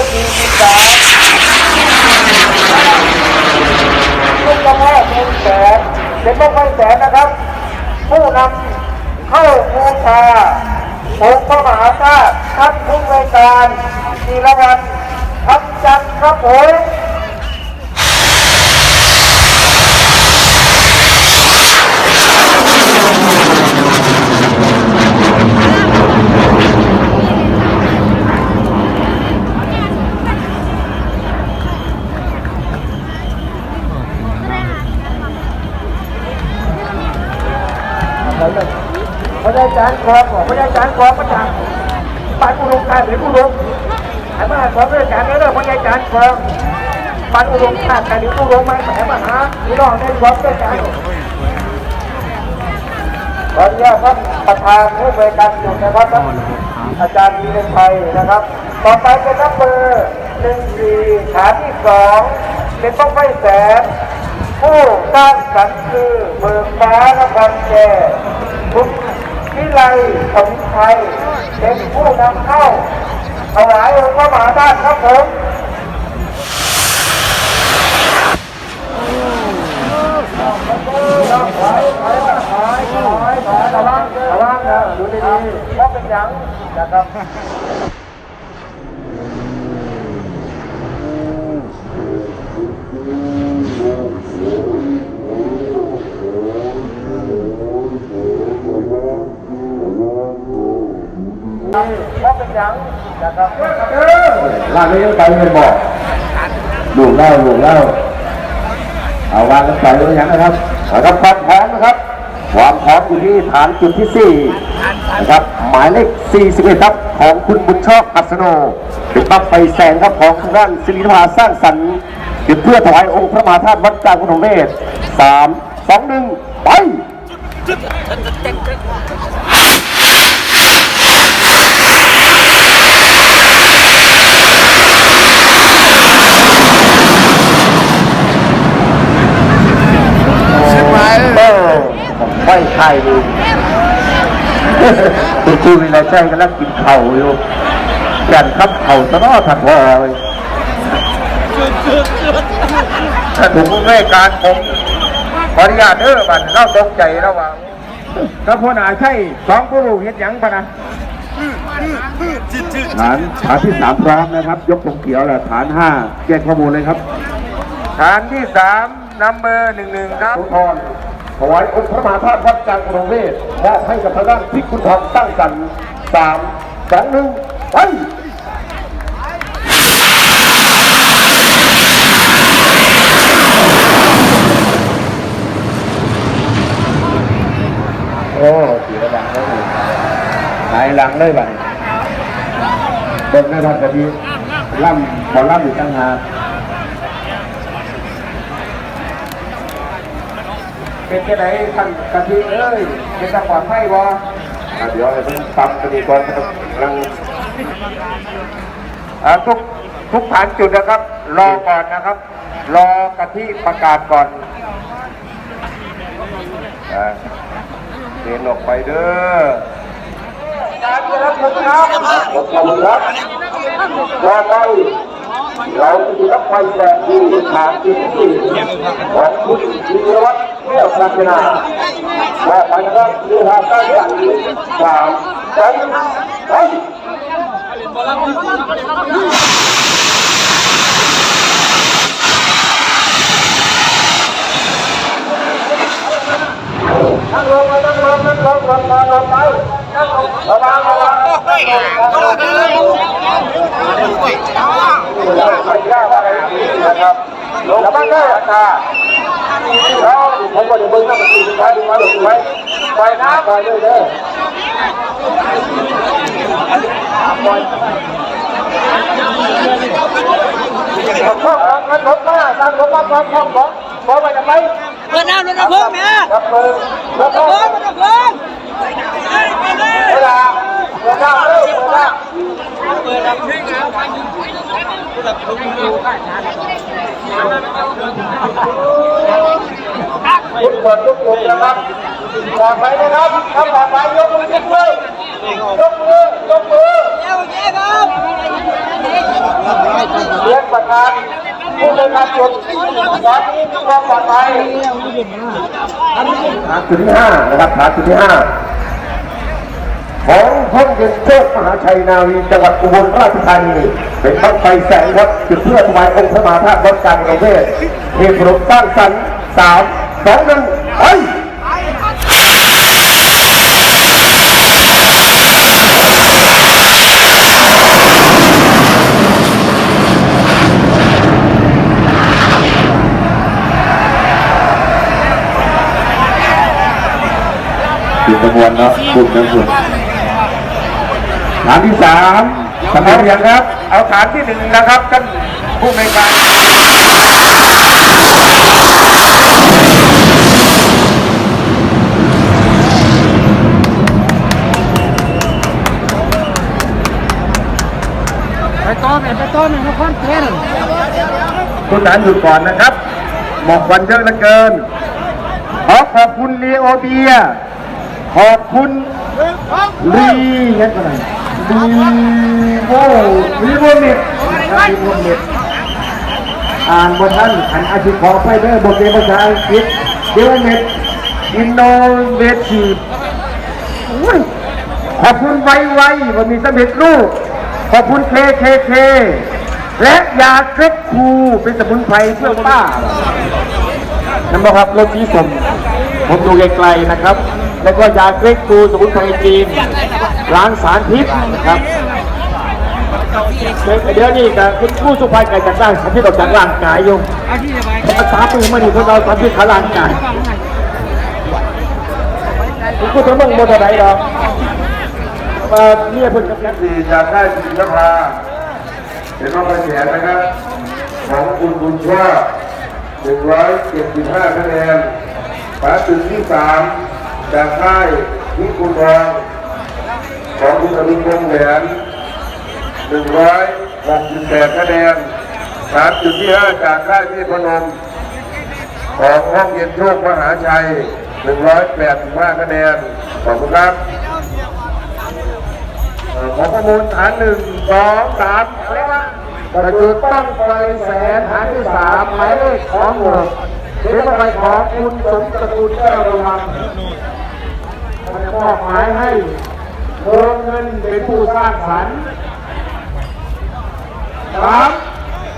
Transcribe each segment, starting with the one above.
นัมเบอร์สี่สิบสาลูกกระแทกเป็นแสนเป็นลูกไม่แสนนะครับ ผู้นำเข้าบูชาองค์พระมหาธาตุทั้งทุกรายการทีละวันทั้งจันทร์ครับผม พระ อาจารย์ครับพระอาจารย์ครับพระอาจารย์ปานอุดมการหรืออุดมไอ้มาขอพระอาจารย์เด้อพระอาจารย์ครับปานอุดมการหรืออุดมมาแหมมาหาพี่น้องในความพระอาจารย์ขออนุญาตครับประธานผู้บริการจุดนะครับอาจารย์วีรชัยนะครับ ต่อไปเป็นนับเบอร์หนึ่งสี่ฐาที่สองเป็นต้องไม่แสนผู้สร้างสรรค์คือเบิกฟ้านครแก่คุณ วิไลสมชัยเป็นผู้นำเข้าถวายองค์พระมหาธาตุครับผมระวังระวังนะดูดีๆเพราะเป็นยังนะครับ เพราะเป็นยังนะครับลากไม่ยังไปไม่บอกดูเล่าดูเล่าเอาวางกันไปแล้วยังนะครับนะครับความพร้อมนะครับ ความพร้อมอยู่ที่ฐานจุดที่สี่นะครับ หมายเลข 41 ครับ ของคุณบุญชอบอัศโนเป็นบัฟไฟแสงครับของทางด้านศิริภาสร้างสรรค์จุดเพื่อถวายองค์พระมหาธาตุวัดกลางกุณเวศสามสองหนึ่งไป ชิบหายเลย เออ ไม่ใช่ดูคุณครูมีอะไรใช่กันแล้วกินเข่าอยู่แก่นครับเข่าตลอดถัดวอยถ้าถูกผู้ให้การผมขออนุญาตเด้อมันเล่าตกใจระหว่างก็พนาใช่สองผู้รู้เห็นหยังปะนะฐานฐานที่สามพร้อมนะครับ ยกธงเขียวแหละฐานห้าแจ้งข้อมูลเลยครับ ฐานที่สามนัมเบอร์หนึ่งหนึ่งครับสุนทร ถวายองค์พระมหาธาตุวัดกลางกรุงเทพมอบให้กับทางด้านพิคุณทองตั้งสรรสามสองหนึ่งไปโอ้เสียหลังแล้วหายหลังเลยบัดนี้เบิ่งนะครับกะทีล่ำบอลล่ำอยู่ตั้งหาก เป็นจะไหนท่านกะทิเอ้ยเป็นจังหวัดไพ่บออะเดี๋ยวให้ผมตำกันดีก่อนนะครับกำลังอ่าทุกทุกฐานจุดนะครับ รอก่อนนะครับ รอกะทิประกาศก่อนอ่าเดินออกไปเด้อการรับผลครับขอบคุณครับรอไปเราจะรับไฟแสงที่ฐานจุดที่ของคุณธีรวัตร แก้วศาสนาว่าไปนะครับเรือหาตั้งสั่งสามสองไปนั่งลงมานั่งลงนั่งลงลงมาลงไปนั่งลงระวังระวังไม่ยากอะไรนะครับลงมาได้ราคา แล้วผมก็จะเบิ้งน้ำมันตีสุดท้ายดูมาหลงไว้ปล่อยน้ำปล่อยเลยเด้อปล่อยขอบคุณครับงั้นรถมาตั้งรถมาพร้อมพร้อมพร้อมพร้อมไปจะไปเปิดน้ำรถน้ำเพิ่มเนี่ยรับมือรับมือเพิ่มรถเพิ่มเวลาเวลาเร็วเวลา ทุกคนทุกคนนะครับปลอดภัยนะครับถ้าปลอดภัยกมือยกมือยกมือยกมือเจ้าเจ๊ครับเรียกประธานผู้ในการจุดตอนนี้มีความปลอดภัยฐานจุดที่ห้านะครับฐานจุดที่ห้า ของห้องเย็นโชคมหาชัยนาวีจังหวัดอุบลราชธานีเป็นบ้างไฟแสงครับจุดเพื่อถวายองค์พระมหาธาตุวัดกลางประเทศเทพรบสร้างสรรค์สามสองหนึ่งไปคุณประวลเนะคุณนะคุณ ฐานที่สามสำเร็จหรือยังครับ เอาฐานที่หนึ่งนะครับท่านผู้ในการไปต้อนหน่อยไปต้อนหน่อยนะควันเทนคุณฐานหยุดก่อนนะครับหมอกควันเยอะเหลือเกิน ขอขอบคุณลีโอเบีย ขอบคุณลียังไง โวลีโวเน็ตนะครับลีโวเน็ตอ่านบนท่านอันอาชีพขอไปเด้อบทเรียนภาษาอังกฤษลีโวเน็ตอินโนเวทีฟขอบคุณไวไววันนี้สำเร็จรูป ขอบคุณเคเคเคและยาเคล็ดคูเป็นสมุนไพรเพื่อป้านั่นนะครับรถที่ผมผมดูไกลๆนะครับ แล้วก็ยาเคล็ดคูสมุนไพรจีน ล้างสารพิษนะครับเดี๋ยวนี้กับคุณผู้สุภาพไก่จากร่างสารพิษออกจากร่างกายอยู่อาที่จะไปภาษาปืนมันนี่คนเราสารพิษขาร่างกายผมก็จะมึงบนอะไรหรอกมาเนี่ยเพิ่งกับยักษ์สี่อยากได้สินค้าเห็นว่าไปแขนนะครับ ของคุณบุญชาหนึ่งร้อยเจ็ดสิบห้าคะแนนฝาตึกที่สามจากค่ายนิคุทอง ของคุณอรุณวงศ์แหวนหนึ่งร้อยหกสิบแปดคะแนนสามจุดที่ห้าจากค่ายเทพนม ของห้องเย็นโชคมหาชัยหนึ่งร้อยแปดสิบห้าคะแนน ขอบคุณครับขอข้อมูลฐานหนึ่งสองสามอะไระจุดตั้งไฟแสนฐานที่สามหมายเลขของหกเสียไปของคุณสมตระกูลแก้วระวังมอบหมายให้ โรงเงินเป็นผู้สร้างสรรค์สาม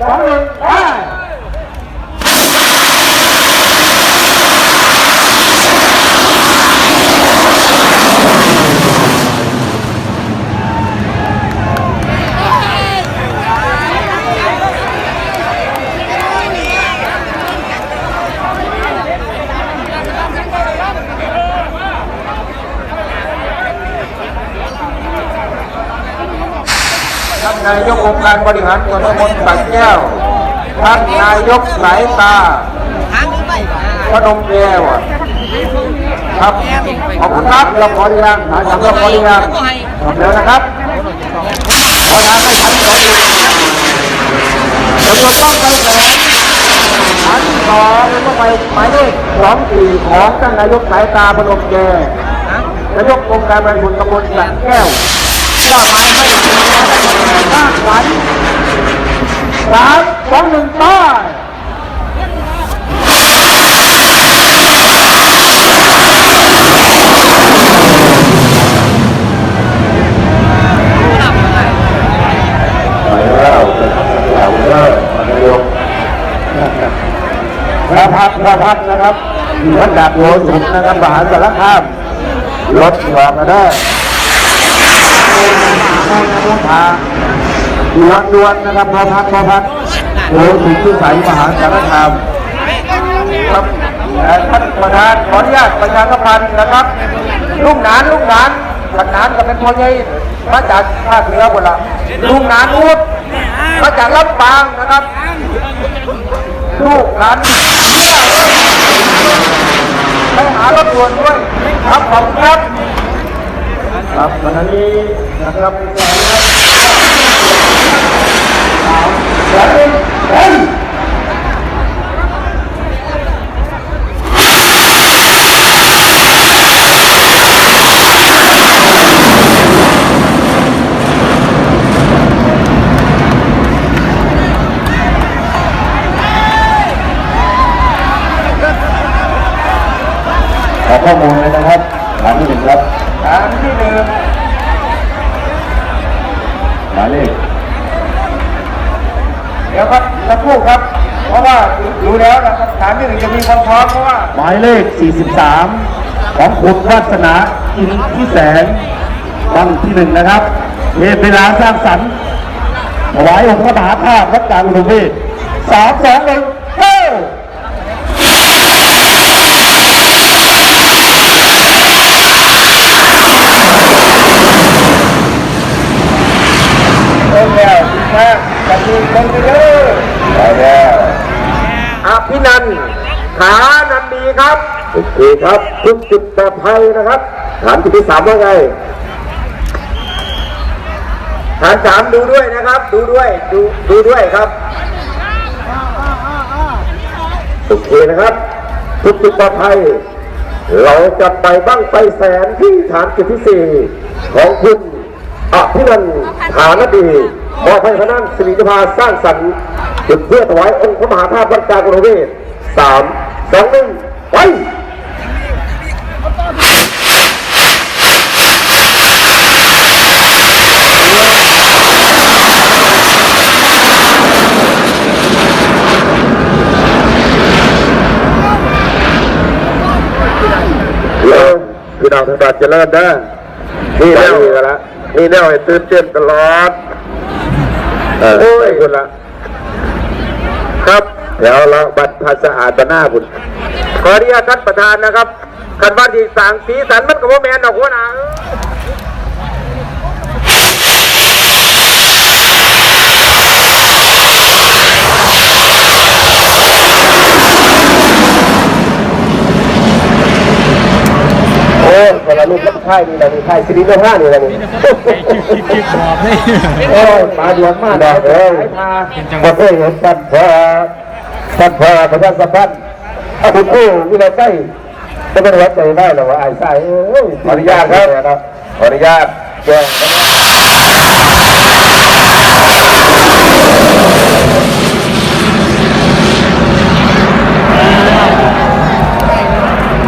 สองหนึ่งไป การบริหารส่วนตำบลสักแก้ว ท่านนายกสายตาทางนี้ไปพนมแก้วครับ ขอบคุณครับเราขออนุญาตหาจากเราขออนุญาตขอบเดี๋ยวนะครับขอทางให้ทันสองจำนวนต้องไปแสนฐานสองแล้วก็ไปหมายเลขสองสี่ของท่านนายกสายตาพนมแก้วนายกองค์การบริหารส่วนตำบลสักแก้ว ว่าหมายให้สร้างสรรค์สามสองหนึ่งป้าพระพักพระพักนะครับวัดดาบโยสุนนะครับมหาสารคามรถหยอกกันได้ พาดวนดวนนะครับพระพักพระพักตร์โยสุนที่ใสยมหาสารคามครับท่านประธานขออนุญาตประชาสัมพันธ์นะครับ ลูกหนานลูกหนานหลานหนานก็เป็นพ่อใหญ่มาจากภาคเหนือหมดละลูกหนานอูดมาจากลำปางนะครับ ลูกหลานไปหารถด่วนด้วยครับขอบคุณครับ ครับวันนี้นะครับสามหนึ่งเอ็น ขอข้อมูลเลยนะครับฐานที่หนึ่งครับ ฐานที่หนึ่ง หมายเลข เดี๋ยวครับสักครู่ครับ เพราะว่าดูแล้วนะครับฐานที่หนึ่งจะมีความพร้อมเพราะว่าหมายเลข 43 ของคุณวาสนาอินทิแสงวังที่หนึ่งนะครับเทพเวลาสร้างสรรค์ถวายองค์พระมหาธาตุวัดกลางอุดมเวทสามสองหนึ่งเฮ้ย เริ่ มแล้วทีแรกจะมีคนไปเลยไปแล้วอภินันท์ขานันดีครับโอเคครับทุกจุดปลอดภัยนะครับ ฐานจุดที่สามว่าไงฐานสามดูด้วยนะครับ ดูด้วยดูดูด้วยครับโอเคนะครับ ทุกจุดปลอดภัยเราจะไปบ้างไฟแสนที่ฐานจุดที่สี่ของคุณอภินันท์ฐานดี มอบให้พระนั่งสิริภาสร้างสรรค์จุดเพื่อถวายองค์พระมหาธาตุวัดกลางอุดมเวทสามสองหนึ่งไปเริ่มพี่น้องทางบ้านเจริญนะนี่แนวละนี่แนวให้ตื่นเต้นตลอด เออโอ้ยคุณละครับเดี๋ยวเราบัตรภาษาอาตนาคุณขออนุญาตท่านประธานนะครับคันว่าที่สร้างสีสันมันก็บ่าแมนดอกหัวหนา อเวลาลูกรับค่ายนี่นะนี่ค่ายสิริโลห้านี่นะนี่คิดบอกเลยโอ้ยปลาดวนมาดอกเอ้ยบ่เคยเห็นกันพอท่าพอประชาสัมพันธ์เอาคุณกู้วิไลใกล้จะเป็นวัดใจได้หรอวะไอ้สายขออนุญาตครับขออนุญาตแจ้ง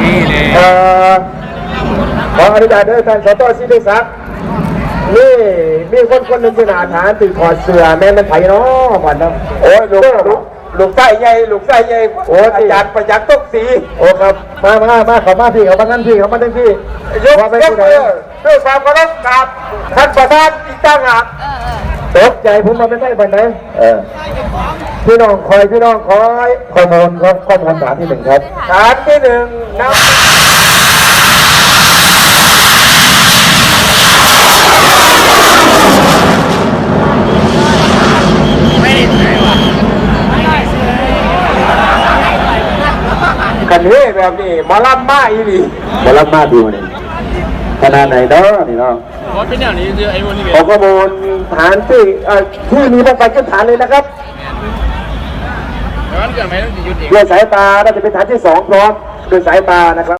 นี่เลยเอ่อ ขออนุญาตด้วยท่านสตศิริศักดิ์นี่มีคนคนหนึ่งที่หนาฐานตื่นถอดเสื้อแม่มันไผ่เนาะก่อนนะโอ้ยลูกลูกลูกไส้ใหญ่ลูกไส้ใหญ่โอ้ยอาจารย์ประยักษ์ต้องสีโอ้ครับมามามาขอมาพี่เขามานั่นพี่เขามานั่นพี่ยกว่าไปยกที่ไหนมือด้วยความเคารพกราบท่านประธานอีกตั้งหากตกใจผมมาไม่ได้บันไหนเออพี่น้องคอยพี่น้องคอยข้อมูลครับข้อมูลฐานที่หนึ่งครับฐานที่หนึ่งนำ แบบนี้หมาล่ำมาอีหลีมารับมาดูนี่ขนาดไหนเนาะนี่เนาะว่าเป็นอย่างนี้คือไอ้วันนี้ขอข้อมูลฐานที่เอ่อที่มีบ้างไฟขึ้นฐานเลยนะครับมันเกิดไหมต้องหยุดเองด้วยสายตาน่าจะเป็นฐานที่สองพร้อมด้วยสายตานะครับ